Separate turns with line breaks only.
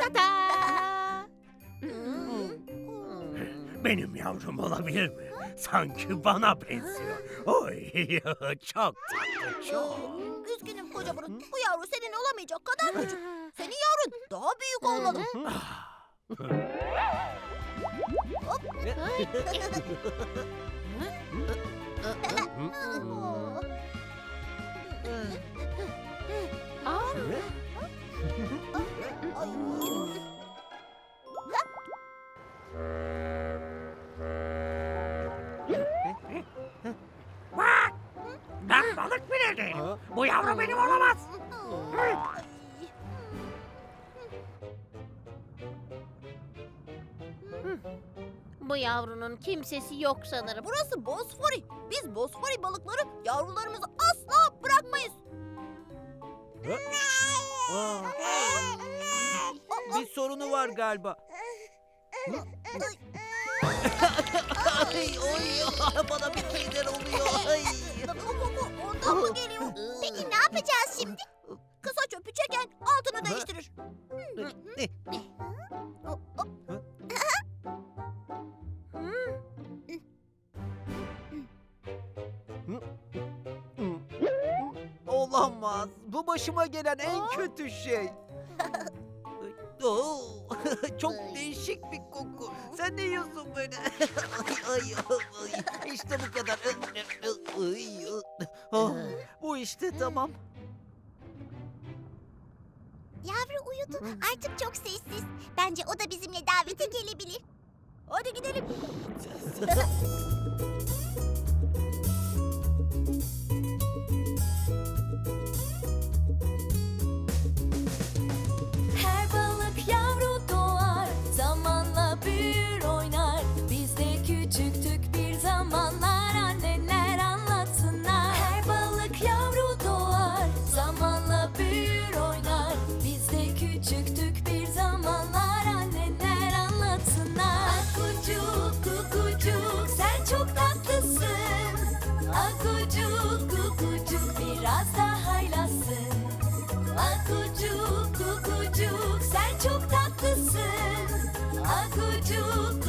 Ta-da!
Benim yavrum olabilir mi? Sanki bana benziyor. Oy çok tatlı çok.
Üzgünüm koca burun. Bu yavru senin olamayacak kadar küçük. Senin yavrun daha büyük olmalı.
Aa,
Ben balık bile değilim. Bu yavru benim olamaz.
bu yavrunun kimsesi yok sanırım.
Burası Bosfori. Biz Bosfori balıkları yavrularımızı asla bırakmayız.
Aa, bir sorunu var galiba. ay, oy, bana
çeken altını değiştirir.
Olamaz. Bu başıma gelen en kötü şey. Oo, çok değişik bir koku. Sen ne yiyorsun böyle? ay, ay, ay. İşte bu kadar. Ay, ah, bu işte tamam.
Yavru uyudu. Artık çok sessiz. Bence o da bizimle davete gelebilir. Hadi gidelim. could you?